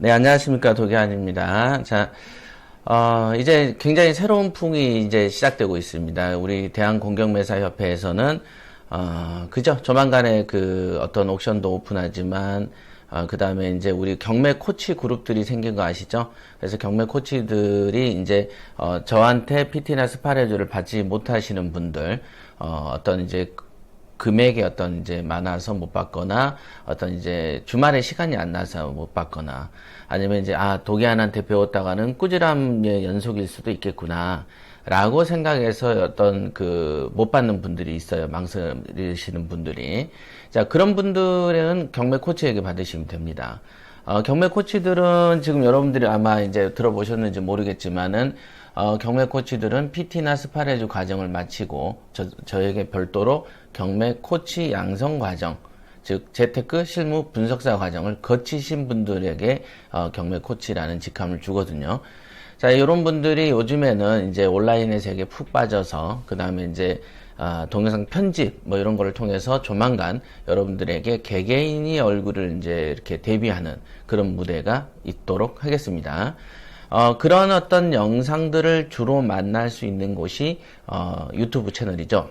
네, 안녕하십니까. 도기환입니다. 자, 어, 이제 굉장히 새로운 풍이 이제 시작되고 있습니다. 우리 대한공경매사협회에서는, 어, 그죠? 조만간에 그 어떤 옥션도 오픈하지만, 어, 그 다음에 이제 우리 경매 코치 그룹들이 생긴 거 아시죠? 그래서 경매 코치들이 이제, 어, 저한테 PT나 스파레주를 받지 못하시는 분들, 어, 어떤 이제 금액이 어떤 이제 많아서 못 받거나 어떤 이제 주말에 시간이 안 나서 못 받거나 아니면 이제 아 도기안한테 배웠다가는 꾸지람의 연속일 수도 있겠구나 라고 생각해서 어떤 그 못 받는 분들이 있어요. 망설이시는 분들이. 자 그런 분들은 경매 코치에게 받으시면 됩니다 어, 경매 코치들은 지금 여러분들이 아마 이제 들어보셨는지 모르겠지만은 어, 경매 코치들은 PT나 스파레주 과정을 마치고 저, 저에게 별도로 경매 코치 양성 과정 즉 재테크 실무 분석사 과정을 거치신 분들에게 어, 경매 코치라는 직함을 주거든요. 자, 이런 분들이 요즘에는 이제 온라인의 세계에 푹 빠져서 그 다음에 이제 아, 동영상 편집 뭐 이런 거를 통해서 조만간 여러분들에게 개개인이 얼굴을 이제 이렇게 데뷔하는 그런 무대가 있도록 하겠습니다. 어, 그런 어떤 영상들을 주로 만날 수 있는 곳이 어, 유튜브 채널이죠.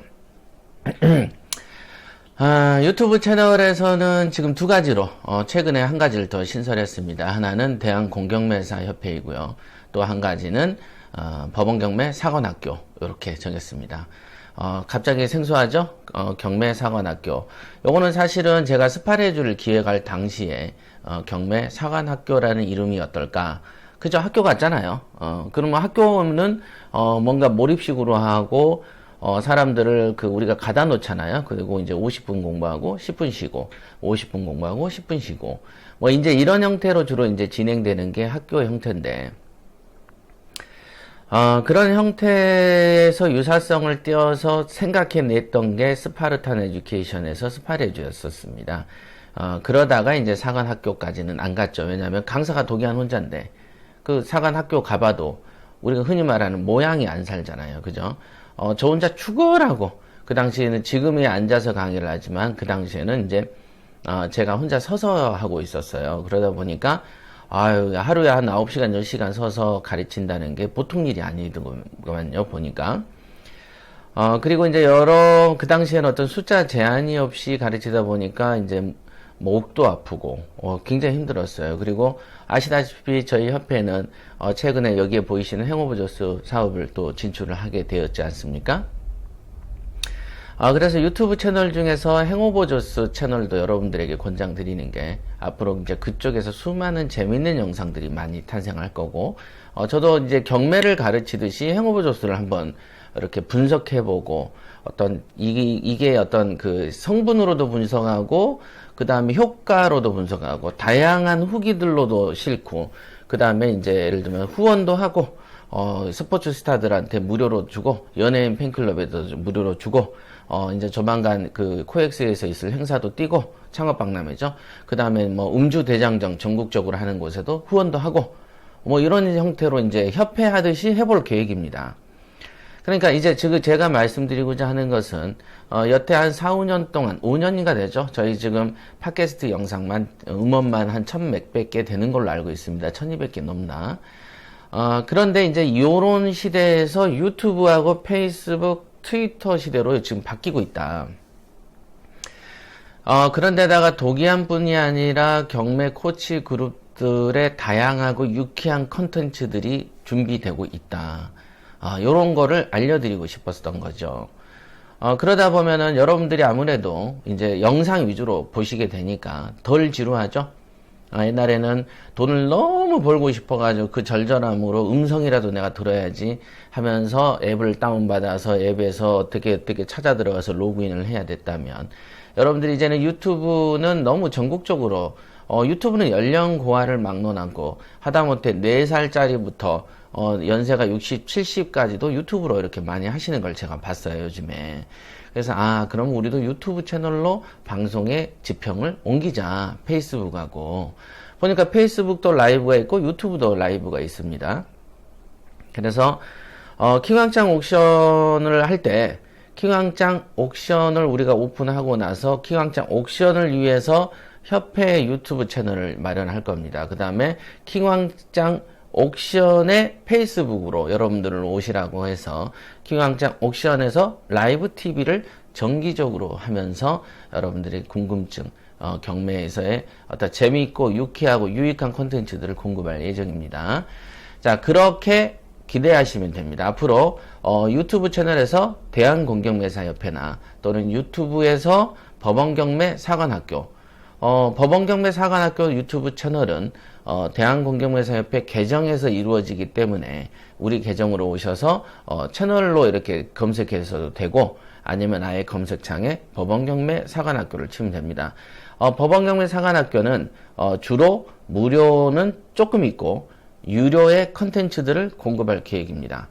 아, 유튜브 채널에서는 지금 두 가지로 어, 최근에 한 가지를 더 신설했습니다. 하나는 대한공경매사협회이고요. 또 한 가지는 어, 법원경매 사관학교 이렇게 정했습니다. 어, 갑자기 생소하죠? 어, 경매 사관학교. 요거는 사실은 제가 스파레주를 기획할 당시에 어, 경매 사관학교라는 이름이 어떨까? 그죠? 학교 같잖아요. 어, 그러면 학교는 어, 뭔가 몰입식으로 하고 어, 사람들을 그 우리가 가다 놓잖아요. 그리고 이제 50분 공부하고 10분 쉬고 50분 공부하고 10분 쉬고 뭐 이제 이런 형태로 주로 이제 진행되는 게 학교 형태인데 어, 그런 형태에서 유사성을 띄어서 생각해냈던 게 스파르탄 에듀케이션에서 스파레주였었습니다. 어, 그러다가 이제 사관 학교까지는 안 갔죠. 왜냐하면 강사가 독이한 혼자인데 그 사관 학교 가봐도 우리가 흔히 말하는 모양이 안 살잖아요. 그죠? 어, 저 혼자 죽어라고 그 당시에는 지금이 앉아서 강의를 하지만 그 당시에는 이제 어, 제가 혼자 서서 하고 있었어요. 그러다 보니까 아유, 하루에 한 9시간, 10시간 서서 가르친다는 게 보통 일이 아니더만요, 보니까. 어, 그리고 이제 여러, 그 당시에는 어떤 숫자 제한이 없이 가르치다 보니까 이제 목도 아프고, 어, 굉장히 힘들었어요. 그리고 아시다시피 저희 협회는 어, 최근에 여기에 보이시는 행오버조스 사업을 또 진출을 하게 되었지 않습니까? 아, 그래서 유튜브 채널 중에서 행오버조스 채널도 여러분들에게 권장드리는 게 앞으로 이제 그쪽에서 수많은 재밌는 영상들이 많이 탄생할 거고, 어, 저도 이제 경매를 가르치듯이 행오버조스를 한번 이렇게 분석해보고, 어떤, 이게, 이게 어떤 그 성분으로도 분석하고, 그 다음에 효과로도 분석하고, 다양한 후기들로도 싫고, 그 다음에 이제 예를 들면 후원도 하고, 어, 스포츠 스타들한테 무료로 주고, 연예인 팬클럽에도 무료로 주고, 어, 이제 조만간 그 코엑스에서 있을 행사도 뛰고, 창업박람회죠. 그 다음에 뭐 음주 대장정 전국적으로 하는 곳에도 후원도 하고, 뭐 이런 형태로 이제 협회 하듯이 해볼 계획입니다. 그러니까 이제 지금 제가 말씀드리고자 하는 것은 어, 여태 한 4, 5년 동안 5년인가 되죠. 저희 지금 팟캐스트 영상만 음원만 한천 몇백 개 되는 걸로 알고 있습니다. 1200개 넘나. 어, 그런데 이제 요런 시대에서 유튜브하고 페이스북, 트위터 시대로 지금 바뀌고 있다. 어, 그런데다가 독이한 뿐이 아니라 경매 코치 그룹들의 다양하고 유쾌한 컨텐츠들이 준비되고 있다. 어, 요런 거를 알려드리고 싶었던 거죠. 어, 그러다 보면은 여러분들이 아무래도 이제 영상 위주로 보시게 되니까 덜 지루하죠? 아, 옛날에는 돈을 너무 벌고 싶어가지고 그 절절함으로 음성이라도 내가 들어야지 하면서 앱을 다운받아서 앱에서 어떻게 어떻게 찾아 들어가서 로그인을 해야 됐다면. 여러분들이 이제는 유튜브는 너무 전국적으로 어, 유튜브는 연령 고하를 막론하고 하다못해 4살짜리부터 어, 연세가 60, 70까지도 유튜브로 이렇게 많이 하시는 걸 제가 봤어요, 요즘에. 그래서, 아, 그럼 우리도 유튜브 채널로 방송의 지평을 옮기자. 페이스북하고. 보니까 페이스북도 라이브가 있고 유튜브도 라이브가 있습니다. 그래서, 어, 킹왕짱 옥션을 할 때, 킹왕짱 옥션을 우리가 오픈하고 나서 킹왕짱 옥션을 위해서 협회 유튜브 채널을 마련할 겁니다. 그 다음에 킹왕짱 옥션의 페이스북으로 여러분들을 오시라고 해서 킹왕짱 옥션에서 라이브 TV를 정기적으로 하면서 여러분들의 궁금증, 어, 경매에서의 어떤 재미있고 유쾌하고 유익한 콘텐츠들을 공급할 예정입니다. 자, 그렇게 기대하시면 됩니다. 앞으로 어, 유튜브 채널에서 대한공경매사협회나 또는 유튜브에서 법원경매 사관학교 어, 법원경매 사관학교 유튜브 채널은 어, 대한공경매사협회 계정에서 이루어지기 때문에 우리 계정으로 오셔서 어, 채널로 이렇게 검색해서도 되고 아니면 아예 검색창에 법원경매 사관학교를 치면 됩니다. 어, 법원경매 사관학교는 어, 주로 무료는 조금 있고 유료의 컨텐츠들을 공급할 계획입니다.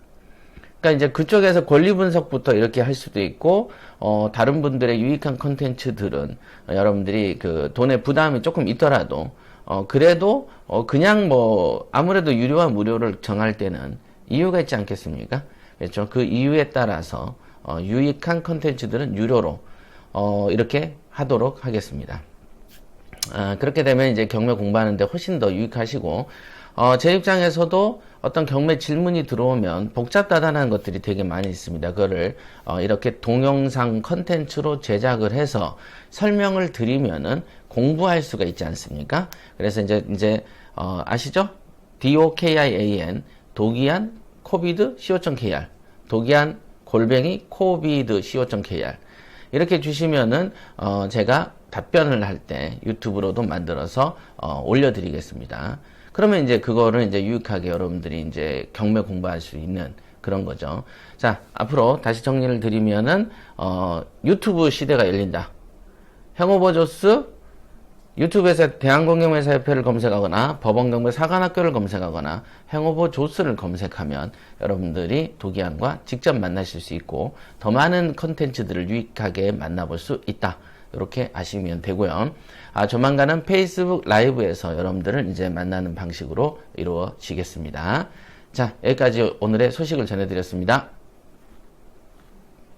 그러니까 이제 그쪽에서 권리 분석부터 이렇게 할 수도 있고 어, 다른 분들의 유익한 컨텐츠들은 어, 여러분들이 그 돈의 부담이 조금 있더라도 어, 그래도 어, 그냥 뭐 아무래도 유료와 무료를 정할 때는 이유가 있지 않겠습니까? 그렇죠. 그 이유에 따라서 어, 유익한 컨텐츠들은 유료로 어, 이렇게 하도록 하겠습니다. 아, 그렇게 되면 이제 경매 공부하는데 훨씬 더 유익하시고 어, 제 입장에서도 어떤 경매 질문이 들어오면 복잡다단한 것들이 되게 많이 있습니다. 그거를 어, 이렇게 동영상 컨텐츠로 제작을 해서 설명을 드리면은 공부할 수가 있지 않습니까? 그래서 이제 이제 어, 아시죠? DOKIAN 도기안 코비드 co.kr 도기안 골뱅이 코비드 co.kr 이렇게 주시면은 어, 제가 답변을 할 때 유튜브로도 만들어서 어, 올려드리겠습니다. 그러면 이제 그거를 이제 유익하게 여러분들이 이제 경매 공부할 수 있는 그런 거죠. 자, 앞으로 다시 정리를 드리면은, 어, 유튜브 시대가 열린다. 행오버 조스, 유튜브에서 대한공경매사협회를 검색하거나 법원경매 사관학교를 검색하거나 행오버 조스를 검색하면 여러분들이 도기안과 직접 만나실 수 있고 더 많은 컨텐츠들을 유익하게 만나볼 수 있다. 이렇게 아시면 되고요. 아, 조만간은 페이스북 라이브에서 여러분들을 이제 만나는 방식으로 이루어지겠습니다. 자, 여기까지 오늘의 소식을 전해드렸습니다.